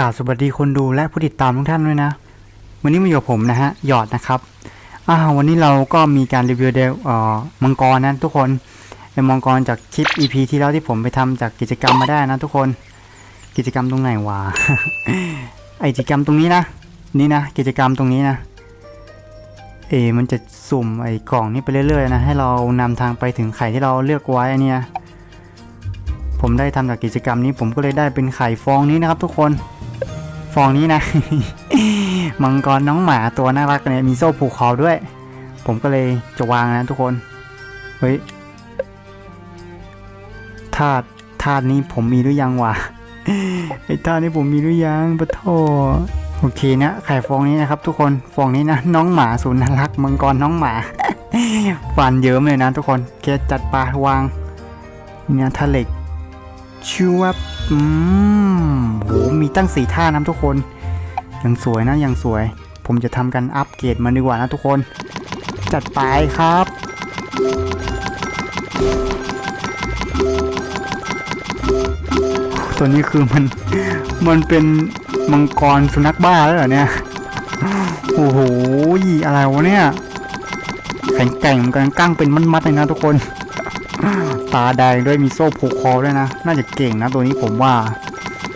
ราบสวัสดีคนดูและผู้ติดตามทุกท่านด้วยนะ วันนี้มาอยู่กับผมนะฮะหยอดนะครับอ่าวันนี้เราก็มีการรีวิวเดลเอ่อมังกรนะทุกคนเป็นมังกรจากคลิป EP ที่แล้วที่ผมไปทำจากกิจกรรมมาได้นะทุกคนกิจกรรมตรงไหนวะไอกิจกรรมตรงนี้นะนี่นะกิจกรรมตรงนี้นะเอมันจะสุ่มไอ้กล่องนี้ไปเรื่อยๆนะให้เรานำทางไปถึงไข่ที่เราเลือกไว้อันเนี่ยผมได้ทำจากกิจกรรมนี้ผมก็เลยได้เป็นไข่ฟองนี้นะครับทุกคน ฟองนี้นะ มังกรน้องหมาตัวน่ารักเนี่ยมีโซ่ผูกคอด้วย ผมก็เลยจะวางนะทุกคน เฮ้ยธาตุธาตุนี้ผมมีหรือยังวะไอ้ธาตุนี้ผมมีหรือยังปะโทโอเคนะไข่ฟองนี้นะครับ ทุกคนฟองนี้นะ น้องหมาสุนัขรักมังกรน้องหมาฟันเยิ้มเลยนะ ทุกคนเคจัดปลาวางเนี่ยทะเหล็ก ชิวบอืมโหมีตั้งสี่ท่านะทุกคน ยังสวยนะยังสวย ผมจะทำกันอัปเกรดมันดีกว่านะทุกคน จัดไปครับ ตัวนี้คือมัน มันเป็นมังกรสุนัขบ้าแล้วเหรอเนี่ย โอ้โหอะไรวะเนี่ย แข็งแกร่งเหมือนกันกั้งเป็นมัดๆเลยนะทุกคน ตาแดงด้วยมีโซ่ผูกคอด้วยนะ น่าจะเก่งนะตัวนี้ผมว่า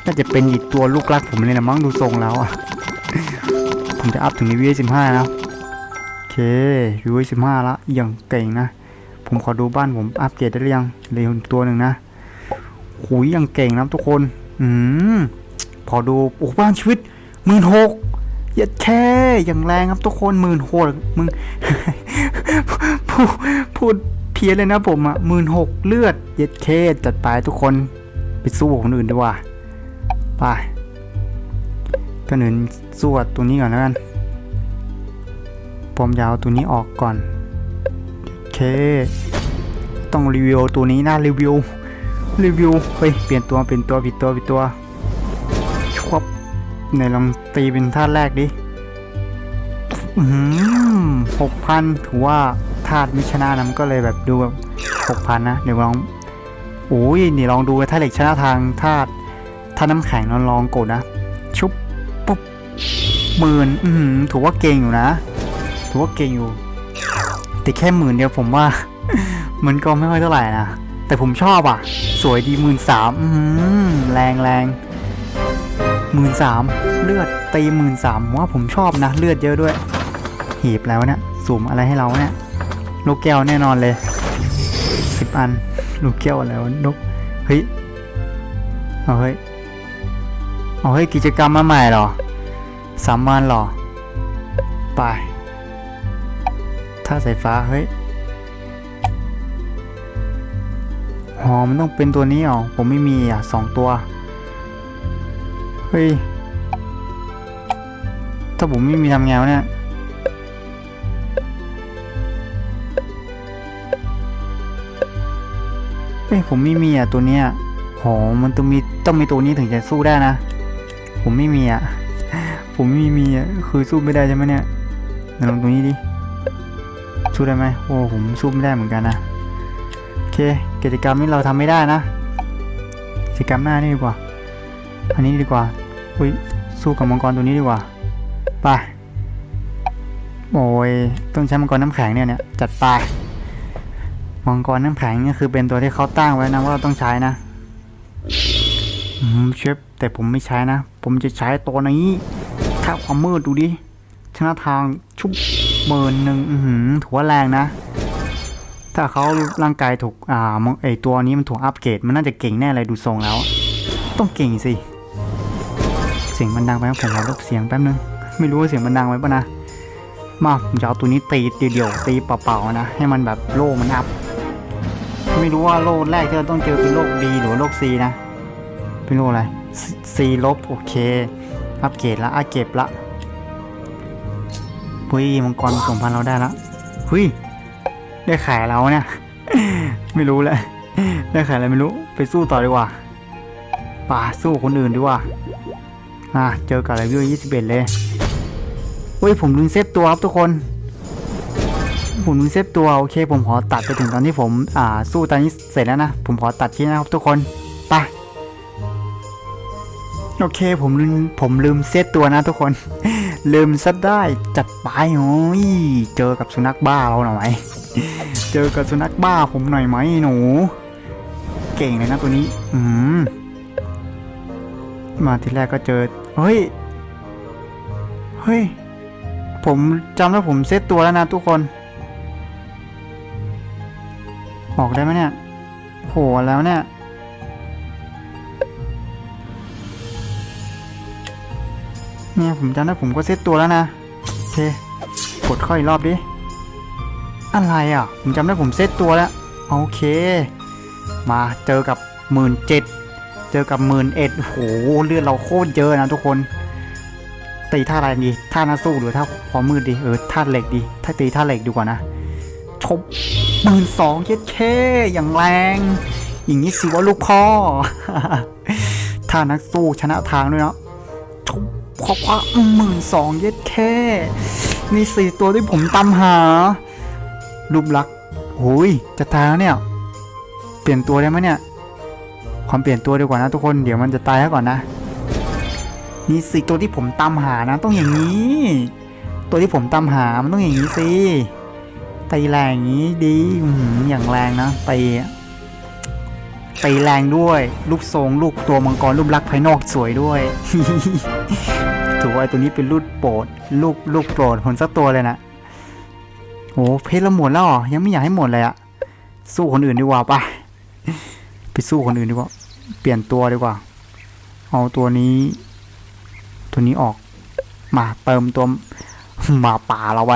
น่าจะเป็นอีกตัวลูกรักผมเลยนะมั้งดูทรงแล้วอะผมจะอัพถึงวีสิบห้านะ โอเควีสิบห้าละอย่างเก่งนะ ผมขอดูบ้านผมอัปเกรดได้หรือยังเร็วตัวหนึ่งนะหุยยังเก่งนะทุกคน อืมพอดูโอ้บ้านชีวิตหมื่นหกยัดแค่อย่างแรงครับทุกคนหมื่นหกมึงพูดพูด พี้ยนเลยนะผมอะหมื่นหกเลือดเย็ดเคจัดไปทุกคนไปสู้กับคนอื่นดีกว่าไปก็หนึ่งสู้ตัวนี้ก่อนแล้วกันปมยาวตัวนี้ออกก่อนโอเค ต้องรีวิวตัวนี้นะรีวิวรีวิวเฮ้ยเปลี่ยนตัวเปลี่ยนตัวผิดตัวผิดตัวชวบไหนลองตีเป็นท่าแรกดิอืมหกพันถือว่า ธาตุมิชนะนะมันก็เลยแบบดูแบบหกพันนะเดี๋ยวลองโอ้ยนี่ลองดูถ้าเหล็กชนะทางธาตุถ้าน้ำแข็งลองลองกดนะ ชุบปุ๊บหมื่นอืมถือว่าเก่งอยู่นะถือว่าเก่งอยู่ แต่แค่หมื่นเดียวผมว่า มันก็ไม่ค่อยเท่าไหร่นะแต่ผมชอบอะ สวยดีหมื่นสามแรงแรงหมื่นสามเลือดตีหมื่นสามว่าผมชอบนะ เลือดเยอะด้วยหีบแล้วเนี่ยสุ่มอะไรให้เราเนี่ย ลูกแก้วแน่นอนเลยสิบอันลูกแก้วอะไรวะนกเฮ้ยเอาเฮ้ยเอาเฮ้ยกิจกรรมมาใหม่หรอสามวันหรอไปถ้าสายฟ้าเฮ้ยหอมันต้องเป็นตัวนี้เหรอผมไม่มีอะสองตัว เฮ้ย ถ้าผมไม่มีทำไงวะเนี่ย อ้ยผมไม่มีอะตัวเนี้ยโหมันต้องมีต้องมีตัวนี้ถึงจะสู้ได้นะ ผมไม่มีอะ ผมไม่มีอะคือสู้ไม่ได้ใช่ไหมเนี่ยนลองตัวนี้ดิสู้ได้ไหมโอ้ผมสู้ไม่ได้เหมือนกันนะโอเคกิจกรรมนี้เราทำไม่ได้นะกิจกรรมหน้านี่ดีกว่า อันนี้ดีกว่าอุ้ยสู้กับมังกรตัวนี้ดีกว่าไปโอ้ยต้องใช้มังกรน้ำแข็งเนี่ยเนี่ยจัดไป มังกรน้ำแข็งนี่คือเป็นตัวที่เขาตั้งไว้นะว่าเราต้องใช้นะเชฟแต่ผมไม่ใช้นะ ผมจะใช้ตัวนี้ถ้าความมืดดูดิชนะทางชุบเบิร์นหนึ่งหือถือว่าแรงนะ ถ้าเขาร่างกายถูกอ่าไอตัวนี้มันถูกอัปเกรดมันน่าจะเก่งแน่เลยดูทรงแล้ว ต้องเก่งสิ เสียงมันดังไปผมขอลดเสียงแป๊บนึง ไม่รู้ว่าเสียงมันดังไหมปะนะ มาผมจะเอาตัวนี้ตีเดียวๆตีเปล่าๆนะ ให้มันแบบโล่มันอัพ ไม่รู้ว่าโลกแรกที่เราต้องเจอเป็นโลก D หรือโลก C นะ เป็นโลกอะไร C ลบโอเค อัปเกรดละอัปเกรดละหุยมังกรสมพันเราได้ละหุยได้ขายเราเนี่ย ไม่รู้แหละได้ขายอะไรไม่รู้ ไปสู้ต่อดีกว่า ป่าสู้คนอื่นดีกว่า อะ เจอกับอะไรวิวยี่สิบเอ็ดเลยเฮ้ย ผมลืมเซฟตัวครับทุกคน ผมเซฟตัวโอเค ผมขอตัดไปถึงตอนที่ผมอ่าสู้ตอนนี้เสร็จแล้วนะ ผมขอตัดที่นะครับทุกคนไปโอเคผมลืมผมลืมเซตตัวนะทุกคน ลืมซะได้จัดไปโอ้ยเจอกับสุนัขบ้าเราหน่อยเจอกับสุนัขบ้าผมหน่อยไหมหนู เก่งเลยนะตัวนี้ อืมมาทีแรกก็เจอเฮ้ยเฮ้ย ผมจำได้ผมเซตตัวแล้วนะทุกคน ออกได้ไหมเนี่ยโหแล้วเนี่ย เนี่ยผมจำได้ผมก็เซตตัวแล้วนะ โอเค กดเข้าอีกรอบดิ อะไรอะ ผมจำได้ผมเซตตัวแล้ว โอเค มาเจอกับหมื่นเจ็ดเจอกับหมื่นเอ็ดโหเลือดเราโคตรเยอะนะทุกคนตีท่าอะไรดีท่านักสู้หรือท่าความมืดดีเออท่าเหล็กดี ถ้าตีท่าเหล็กดีกว่านะชบ หมื่นสองเย็ดเคอย่างแรง อย่างนี้สิว่าลูกพ่อท่านักสู้ชนะทางด้วยเนาะชบควักควักหมื่นสองเย็ดแค่นี่สี่ตัวที่ผมตามหา รูปลักษ์โอ้ยจะตายแล้วเนี่ย เปลี่ยนตัวได้ไหมเนี่ย ความเปลี่ยนตัวดีกว่านะทุกคน เดี๋ยวมันจะตายแล้วก่อนนะ นี่สิตัวที่ผมตามหานะ ต้องอย่างนี้ ตัวที่ผมตามหา มันต้องอย่างนี้สิ ตีแรงอย่างนี้ดีอย่างแรงนะตีตีแรงด้วยรูปทรงลูกตัวมังกรรูปลักษณ์ภายนอกสวยด้วย ถือว่าไอ้ตัวนี้เป็นลูกโปรดลูกลูกโปรดคนสักตัวเลยนะโอ้เพชรเราหมดแล้วเหรอยังไม่อยากให้หมดเลยอะสู้คนอื่นดีกว่าปะไปสู้คนอื่นดีกว่า เปลี่ยนตัวดีกว่า เอาตัวนี้ ตัวนี้ออก มาเติมตัวหมาป่าเราไป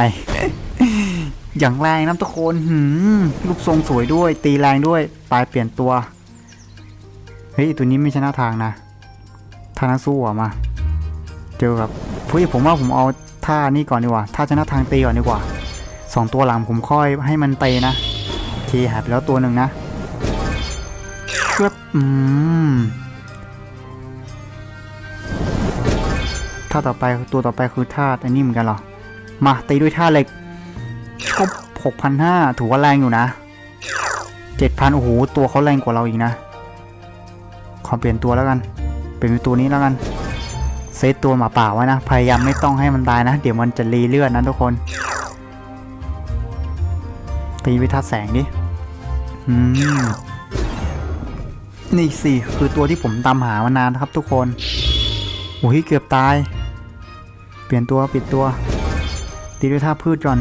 อย่างแรงนะทุกคนหืมรูปทรงสวยด้วย ตีแรงด้วยปลายเปลี่ยนตัว เฮ้ยตัวนี้ไม่ชนะทางนะท่านักสู้อะมา เจอกับเฮ้ยผมว่าผมเอาท่านี้ก่อนดีกว่าท่าชนะทางตีก่อนดีกว่าสองตัวหลังผมค่อยให้มันเตะนะโอเคหายไปแล้วตัวหนึ่งนะเพื่ออืมท่าต่อไปตัวต่อไปคือท่าอันนี้เหมือนกันเหรอมาตีด้วยท่าเหล็ก หกพันห้าถือว่าแรงอยู่นะเจ็ดพันโอ้โหตัวเขาแรงกว่าเราอีกนะขอเปลี่ยนตัวแล้วกันเปลี่ยนตัวนี้แล้วกันเซตตัวหมาป่าไว้นะ พยายามไม่ต้องให้มันตายนะ เดี๋ยวมันจะรีเลือดนะทุกคน ตีวิทัศแสงดิอืมนี่สิคือตัวที่ผมตามหามานานนะครับทุกคนโอ้ยเกือบตาย เปลี่ยนตัวปิดตัว ตีด้วยท่าพืชก่อน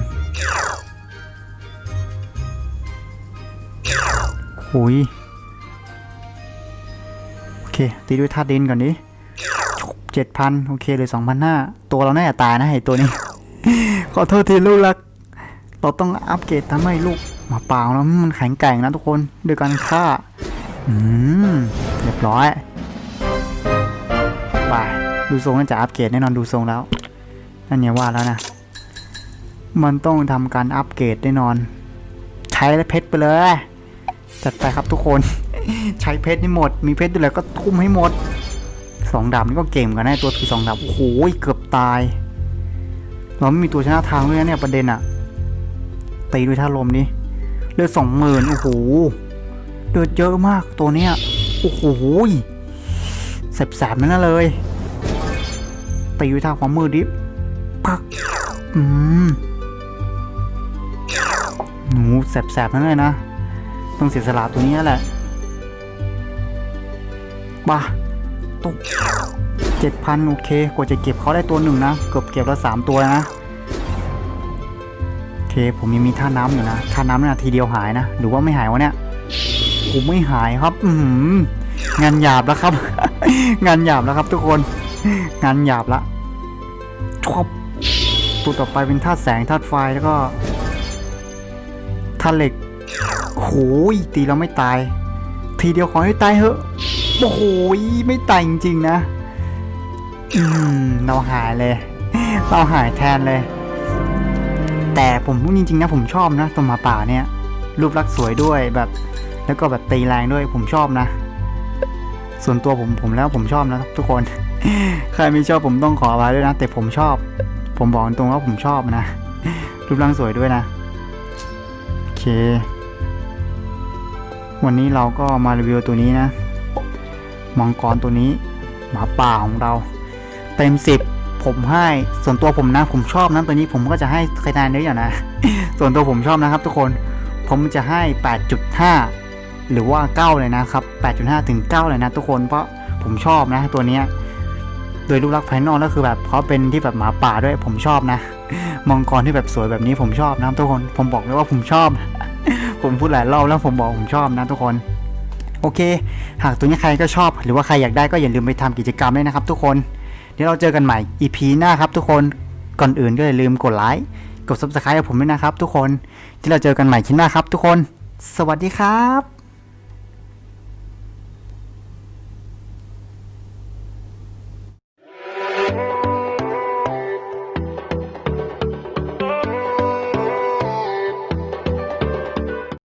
โอ้ยโอเค ตีด้วยท่าดินก่อนดิเจ็ดพันโอเคเลยสองพันห้าตัวเราแน่าจะตายนะไอตัวนี้ ขอโทษทีลูกรัก เราต้องอัปเกรดทำให้ลูกมาเปล่าแล้วมันแข็งแกร่งนะทุกคนด้วยการฆ่า อืมเรียบร้อยไปดูทรงน่าจะอัปเกรดแน่นอนดูทรงแล้วนั่นเนี่ยว่าแล้วนะ มันต้องทำการอัปเกรดแน่นอน ใช้เพชรไปเลย จัดไปครับทุกคน ใช้เพชรให้หมด มีเพชรด้วยแล้วก็ทุ่มให้หมดสองดาบนี่ก็เก่งเหมือนกันแนะตัวถือสองดาบโอ้โหเกือบตาย เราไม่มีตัวชนะทางด้วยนะเนี่ยประเด็นอะตีด้วยท่าลมนี่เลือดสองหมื่นโอ้โหเลือดเยอะมากตัวเนี้ยโอ้โหแสบๆนั่นเลยตีด้วยท่าความมืดดิปักอืมหนูแสบๆนั่นเลยนะ ต้องเสียสละตัวนี้แหละบ้าตกเจ็ดพันโอเค กว่าจะเก็บเขาได้ตัวหนึ่งนะ เกือบเก็บแล้วสามตัวแล้วนะ โอเค ผมยังมีท่าน้ำอยู่นะ ท่าน้ำเนี่ยทีเดียวหายนะ หรือว่าไม่หายวะเนี่ยผมไม่หายครับ อืมงานหยาบแล้วครับ งานหยาบแล้วครับทุกคน งานหยาบละชอบตัวต่อไปเป็นธาตุแสงธาตุไฟแล้วก็ธาตุเหล็ก โหยตีเราไม่ตาย ทีเดียวขอให้ตายเหอะโอ้โหไม่ตายจริงๆนะ อืมเราหายเลย เราหายแทนเลย แต่ผมพูดจริงๆนะผมชอบนะตัวหมาป่าเนี่ย รูปลักษณ์สวยด้วยแบบ แล้วก็แบบตีแรงด้วยผมชอบนะ ส่วนตัวผมผมแล้วผมชอบนะทุกคน ใครไม่ชอบผมต้องขออภัยด้วยนะ แต่ผมชอบ ผมบอกตรงว่าผมชอบนะ รูปร่างสวยด้วยนะ โอเค วันนี้เราก็มารีวิวตัวนี้นะ มังกรตัวนี้ หมาป่าของเรา เต็มสิบผมให้ ส่วนตัวผมนะ ผมชอบนะตัวนี้ผมก็จะให้คะแนนเยอะอยู่นะ ส่วนตัวผมชอบนะครับ ทุกคน ผมจะให้ 8.5 หรือว่า 9 เลยนะครับ 8.5 ถึง 9 เลยนะ ทุกคน เพราะผมชอบนะ ตัวนี้โดยรูปลักษณ์ภายนอกก็คือแบบเขาเป็นที่แบบหมาป่าด้วยผมชอบนะ มังกรที่แบบสวยแบบนี้ผมชอบนะทุกคน ผมบอกเลยว่าผมชอบ ผมพูดหลายรอบแล้วผมบอกผมชอบนะทุกคน โอเค หากตัวนี้ใครก็ชอบ หรือว่าใครอยากได้ก็อย่าลืมไปทำกิจกรรมด้วยนะครับ ทุกคน เดี๋ยวเราเจอกันใหม่ EP หน้าครับ ทุกคน ก่อนอื่นก็อย่าลืมกดไลค์ กด subscribe กับผมด้วยนะครับ ทุกคน ที่เราเจอกันใหม่คลิปหน้าครับ ทุกคน สวัสดีครับ